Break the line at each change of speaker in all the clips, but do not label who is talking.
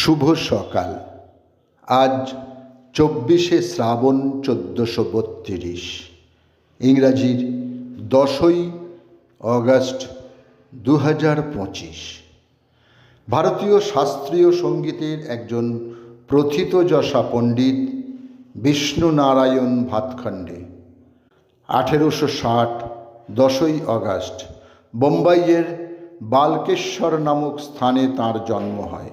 শুভ সকাল। আজ চব্বিশে শ্রাবণ চোদ্দোশো বত্রিশ। ইংরাজির দশই অগস্ট দু হাজার পঁচিশ। ভারতীয় শাস্ত্রীয় সঙ্গীতের একজন প্রথিতযশা পণ্ডিত বিষ্ণুনারায়ণ ভাতখণ্ডে। আঠেরোশো ষাট, দশই অগাস্ট, বোম্বাইয়ের বালকেশ্বর নামক স্থানে তার জন্ম হয়।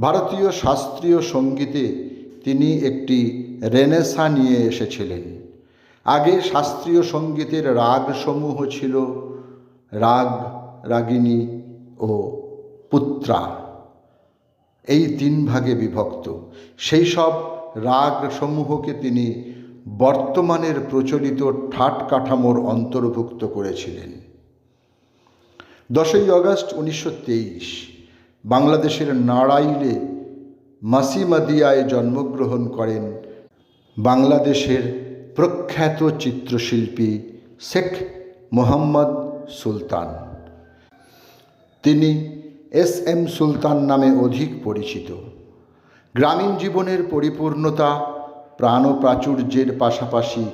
ভারতীয় শাস্ত্রীয় সঙ্গীতে তিনি একটি রেনেসা নিয়ে এসেছিলেন। আগে শাস্ত্রীয় সঙ্গীতের রাগসমূহ ছিল রাগ, রাগিনী ও পুত্রা। এই তিন ভাগে বিভক্ত। সেই সব রাগসমূহকে তিনি বর্তমানের প্রচলিত ঠাট কাঠামোর অন্তর্ভুক্ত করেছিলেন। দশই আগস্ট উনিশশো তেইশ। বাংলাদেশের নাড়াইলে মাসিমাদিয়ায় জন্মগ্রহণ করেন বাংলাদেশের প্রখ্যাত চিত্রশিল্পী শেখ মোহাম্মদ সুলতান। তিনি এস এম সুলতান নামে অধিক পরিচিত। গ্রামীণ জীবনের পরিপূর্ণতা, প্রাণপ্রাচুর্যের পাশাপাশি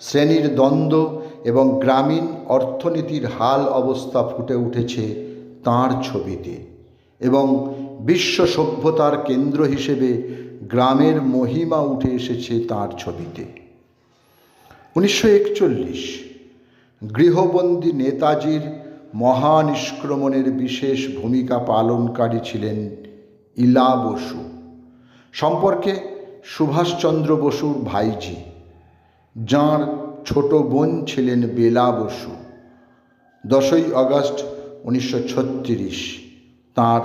শ্রেণির দ্বন্দ্ব এবং গ্রামীণ অর্থনীতির হাল অবস্থা ফুটে উঠেছে তাঁর ছবিতে। এবং বিশ্ব সভ্যতার কেন্দ্র হিসেবে গ্রামের মহিমা উঠে এসেছে তাঁর ছবিতে। উনিশশো একচল্লিশ, গৃহবন্দী নেতাজির মহানিষ্ক্রমণের বিশেষ ভূমিকা পালনকারী ছিলেন ইলা বসু। সম্পর্কে সুভাষচন্দ্র বসুর ভাইজি যাঁর ছোট বোন ছিলেন বেলা বসু। দশই আগস্ট উনিশশো তাঁর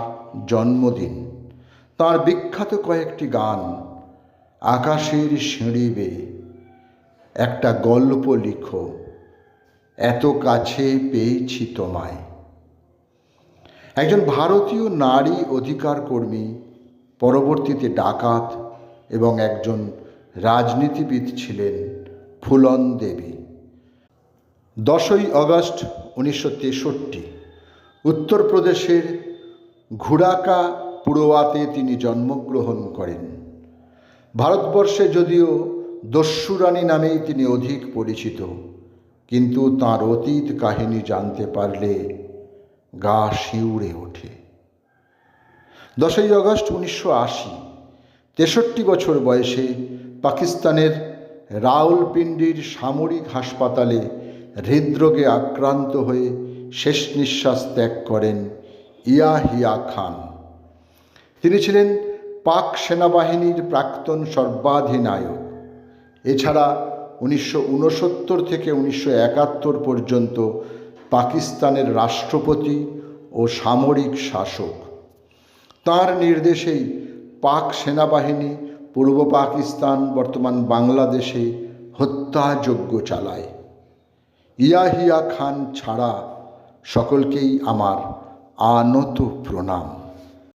জন্মদিন। তাঁর বিখ্যাত কয়েকটি গান আকাশের সিঁড়ি বেয়ে। একটা গল্প লিখো, এত কাছে পেয়েছি তোমায়। একজন ভারতীয় নারী অধিকার কর্মী পরবর্তীতে ডাকাত এবং একজন রাজনীতিবিদ ছিলেন ফুলন দেবী। দশই আগস্ট উনিশশো তেষট্টি, উত্তরপ্রদেশের ঘুড়াকা পুরোয়াতে তিনি জন্মগ্রহণ করেন। ভারতবর্ষে যদিও দস্যুরানী নামেই তিনি অধিক পরিচিত, কিন্তু তাঁর অতীত কাহিনী জানতে পারলে গা শিউড়ে ওঠে। দশই আগস্ট উনিশশো আশি, তেষট্টি বছর বয়সে পাকিস্তানের রাওলপিন্ডির সামরিক হাসপাতালে হৃদরোগে আক্রান্ত হয়ে শেষ নিঃশ্বাস ত্যাগ করেন ইয়াহিয়া খান তিনি ছিলেন পাক সেনাবাহিনীর প্রাক্তন সর্বাধিনায়ক। এছাড়া উনিশশো উনসত্তর থেকে উনিশশো একাত্তর পর্যন্ত পাকিস্তানের রাষ্ট্রপতি ও সামরিক শাসক। তার নির্দেশেই পাক সেনাবাহিনী পূর্ব পাকিস্তান, বর্তমান বাংলাদেশে হত্যাযজ্ঞ চালায়। ইয়াহিয়া খান ছাড়া সকলকেই আমার আনত প্রণাম।